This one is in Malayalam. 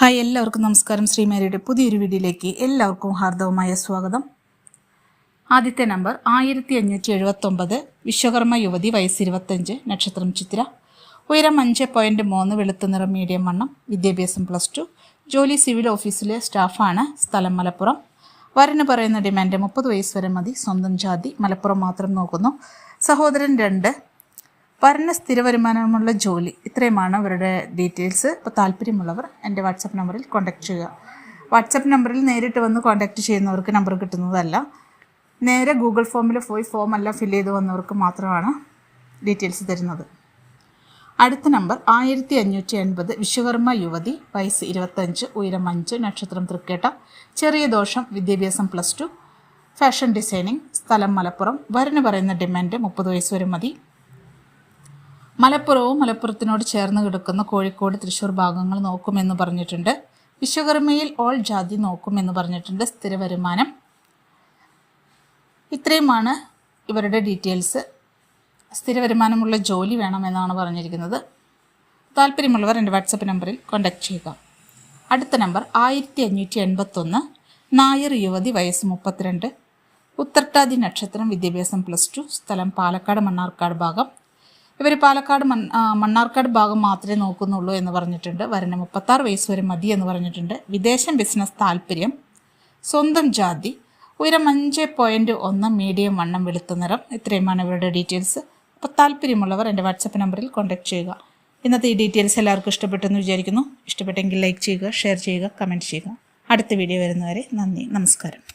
ഹായ് എല്ലാവർക്കും നമസ്കാരം. ശ്രീമേരിയുടെ പുതിയൊരു വീഡിയോയിലേക്ക് എല്ലാവർക്കും ഹാർദവമായ സ്വാഗതം. ആദ്യത്തെ നമ്പർ ആയിരത്തി അഞ്ഞൂറ്റി എഴുപത്തൊമ്പത് വിശ്വകർമ്മ യുവതി വയസ്സ് ഇരുപത്തഞ്ച് നക്ഷത്രം ചിത്ര. ഉയരം അഞ്ച് പോയിന്റ് മൂന്ന് വെളുത്ത നിറം മീഡിയം വണ്ണം വിദ്യാഭ്യാസം പ്ലസ് ടു ജോലി സിവിൽ ഓഫീസിലെ സ്റ്റാഫാണ് സ്ഥലം മലപ്പുറം. വരന് പറയുന്ന ഡിമാൻഡ് മുപ്പത് വയസ്സ് വരെ മതി. സ്വന്തം ജാതി മലപ്പുറം മാത്രം നോക്കുന്നു. സഹോദരൻ രണ്ട് വരന് സ്ഥിര വരുമാനമുള്ള ജോലി. ഇത്രയുമാണ് അവരുടെ ഡീറ്റെയിൽസ്. ഇപ്പോൾ താല്പര്യമുള്ളവർ എന്റെ വാട്സപ്പ് നമ്പറിൽ കോൺടാക്റ്റ് ചെയ്യുക. വാട്സപ്പ് നമ്പറിൽ നേരിട്ട് വന്ന് കോൺടാക്റ്റ് ചെയ്യുന്നവർക്ക് നമ്പർ കിട്ടുന്നതല്ല. നേരെ ഗൂഗിൾ ഫോമിൽ പോയി ഫോം എല്ലാം ഫില്ല് ചെയ്ത് വന്നവർക്ക് മാത്രമാണ് ഡീറ്റെയിൽസ് തരുന്നത്. അടുത്ത നമ്പർ ആയിരത്തി അഞ്ഞൂറ്റി എൺപത് വിശ്വകർമ്മ യുവതി വയസ്സ് ഇരുപത്തഞ്ച് ഉയരം അഞ്ച് നക്ഷത്രം തൃക്കേട്ട ചെറിയ ദോഷം വിദ്യാഭ്യാസം പ്ലസ് ടു ഫാഷൻ ഡിസൈനിങ് സ്ഥലം മലപ്പുറം വരന് പറയുന്ന ഡിമാൻഡ് മുപ്പത് വയസ്സ് വരെ മതി. മലപ്പുറവും മലപ്പുറത്തിനോട് ചേർന്ന് കിടക്കുന്ന കോഴിക്കോട് തൃശ്ശൂർ ഭാഗങ്ങൾ നോക്കുമെന്ന് പറഞ്ഞിട്ടുണ്ട്. വിശ്വകർമ്മയിൽ ഓൾ ജാതി നോക്കുമെന്ന് പറഞ്ഞിട്ടുണ്ട് സ്ഥിര വരുമാനം. ഇത്രയുമാണ് ഇവരുടെ ഡീറ്റെയിൽസ്. സ്ഥിര വരുമാനമുള്ള ജോലി വേണമെന്നാണ് പറഞ്ഞിരിക്കുന്നത്. താല്പര്യമുള്ളവർ എന്റെ വാട്സപ്പ് നമ്പറിൽ കോൺടാക്റ്റ് ചെയ്യുക. അടുത്ത നമ്പർ ആയിരത്തി അഞ്ഞൂറ്റി എൺപത്തൊന്ന് നായർ യുവതി വയസ്സ് മുപ്പത്തിരണ്ട് ഉത്തർട്ടാതി നക്ഷത്രം വിദ്യാഭ്യാസം പ്ലസ് ടു സ്ഥലം പാലക്കാട് മണ്ണാർക്കാട് ഭാഗം. ഇവർ പാലക്കാട് മൺ മണ്ണാർക്കാട് ഭാഗം മാത്രമേ നോക്കുന്നുള്ളൂ എന്ന് പറഞ്ഞിട്ടുണ്ട്. വരന് മുപ്പത്താറ് വയസ്സ് വരെ മതി എന്ന് പറഞ്ഞിട്ടുണ്ട്. വിദേശം ബിസിനസ് താല്പര്യം സ്വന്തം ജാതി ഉയരം അഞ്ച് പോയിന്റ് ഒന്ന് മീഡിയം വണ്ണം വെളുത്ത നിറം ഇത്രയുമാണ് ഇവരുടെ ഡീറ്റെയിൽസ് അപ്പോൾ താല്പര്യമുള്ളവർ എന്റെ വാട്സപ്പ് നമ്പറിൽ കോൺടാക്ട് ചെയ്യുക. ഇന്നത്തെ ഈ ഡീറ്റെയിൽസ് എല്ലാവർക്കും ഇഷ്ടപ്പെട്ടെന്ന് വിചാരിക്കുന്നു. ഇഷ്ടപ്പെട്ടെങ്കിൽ ലൈക്ക് ചെയ്യുക ഷെയർ ചെയ്യുക കമന്റ് ചെയ്യുക. അടുത്ത വീഡിയോ വരുന്നവരെ നന്ദി നമസ്കാരം.